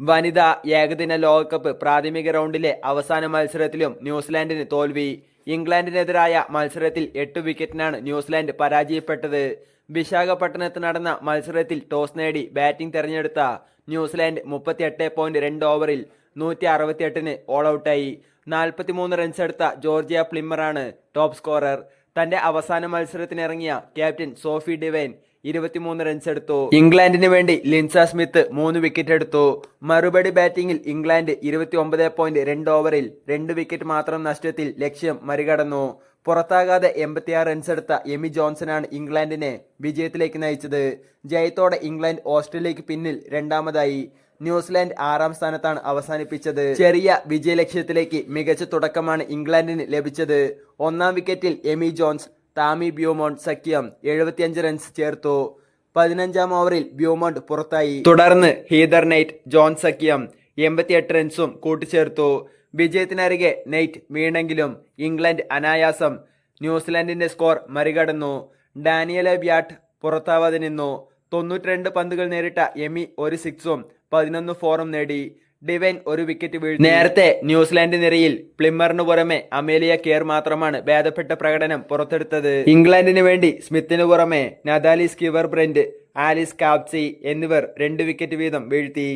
വനിതാ ഏകദിന ലോകകപ്പ് പ്രാഥമിക റൗണ്ടിലെ അവസാന മത്സരത്തിലും ന്യൂസിലാൻഡിന് തോൽവി. ഇംഗ്ലണ്ടിനെതിരായ മത്സരത്തിൽ എട്ട് വിക്കറ്റിനാണ് ന്യൂസിലാൻഡ് പരാജയപ്പെട്ടത്. വിശാഖപട്ടണത്ത് നടന്ന മത്സരത്തിൽ ടോസ് നേടി ബാറ്റിംഗ് തെരഞ്ഞെടുത്ത ന്യൂസിലാൻഡ് മുപ്പത്തിയെട്ട് പോയിന്റ് രണ്ട് ഓവറിൽ നൂറ്റി അറുപത്തിയെട്ടിന് ഓൾ ഔട്ടായി നാൽപ്പത്തിമൂന്ന് റൺസ് എടുത്ത ജോർജിയ പ്ലിമ്മറാണ് ടോപ്പ് സ്കോറർ. തന്റെ അവസാന മത്സരത്തിനിറങ്ങിയ ക്യാപ്റ്റൻ സോഫി ഡിവൈൻ ഇരുപത്തിമൂന്ന് റൺസ് എടുത്തു. ഇംഗ്ലണ്ടിന് വേണ്ടി ലിൻസ സ്മിത്ത് മൂന്ന് വിക്കറ്റ് എടുത്തു. മറുപടി ബാറ്റിംഗിൽ ഇംഗ്ലണ്ട് ഇരുപത്തി ഒമ്പത് പോയിന്റ് രണ്ട് ഓവറിൽ രണ്ട് വിക്കറ്റ് മാത്രം നഷ്ടത്തിൽ ലക്ഷ്യം മറികടന്നു. പുറത്താകാതെ എൺപത്തിയാറ് റൺസ് എടുത്ത എമി ജോൺസനാണ് ഇംഗ്ലണ്ടിനെ വിജയത്തിലേക്ക് നയിച്ചത്. ജയത്തോടെ ഇംഗ്ലണ്ട് ഓസ്ട്രേലിയക്ക് പിന്നിൽ രണ്ടാമതായി. ന്യൂസിലാൻഡ് ആറാം സ്ഥാനത്താണ് അവസാനിപ്പിച്ചത്. ചെറിയ വിജയലക്ഷ്യത്തിലേക്ക് മികച്ച തുടക്കമാണ് ഇംഗ്ലണ്ടിന് ലഭിച്ചത്. ഒന്നാം വിക്കറ്റിൽ എമി ജോൺസ് താമി ബ്യൂമോണ്ട് സഖ്യം എഴുപത്തിയഞ്ച് റൺസ് ചേർത്തു. പതിനഞ്ചാം ഓവറിൽ ബ്യൂമോണ്ട് പുറത്തായി. തുടർന്ന് ഹീദർ നൈറ്റ് ജോൺ സഖ്യം എൺപത്തിയെട്ട് റൺസും കൂട്ടിച്ചേർത്തു. വിജയത്തിനരികെ നെയ്റ്റ് വീണെങ്കിലും ഇംഗ്ലണ്ട് അനായാസം ന്യൂസിലാൻഡിന്റെ സ്കോർ മറികടന്നു. ഡാനിയലെ ബ്യാട്ട് പുറത്താവാതെ നിന്നു. തൊണ്ണൂറ്റിരണ്ട് പന്തുകൾ നേരിട്ട എമി ഒരു സിക്സും പതിനൊന്ന് ഫോറും നേടി. ഡിവൈൻ ഒരു വിക്കറ്റ് വീഴ്ത്തി. നേരത്തെ ന്യൂസിലാൻഡ് നിരയിൽ പ്ലിമ്മറിന് പുറമെ അമേലിയ കെയർ മാത്രമാണ് ഭേദപ്പെട്ട പ്രകടനം പുറത്തെടുത്തത്. ഇംഗ്ലണ്ടിന് വേണ്ടി സ്മിത്തിന് പുറമെ Natalie Sciver Brunt Alice Capsey എന്നിവർ രണ്ട് വിക്കറ്റ് വീതം വീഴ്ത്തി.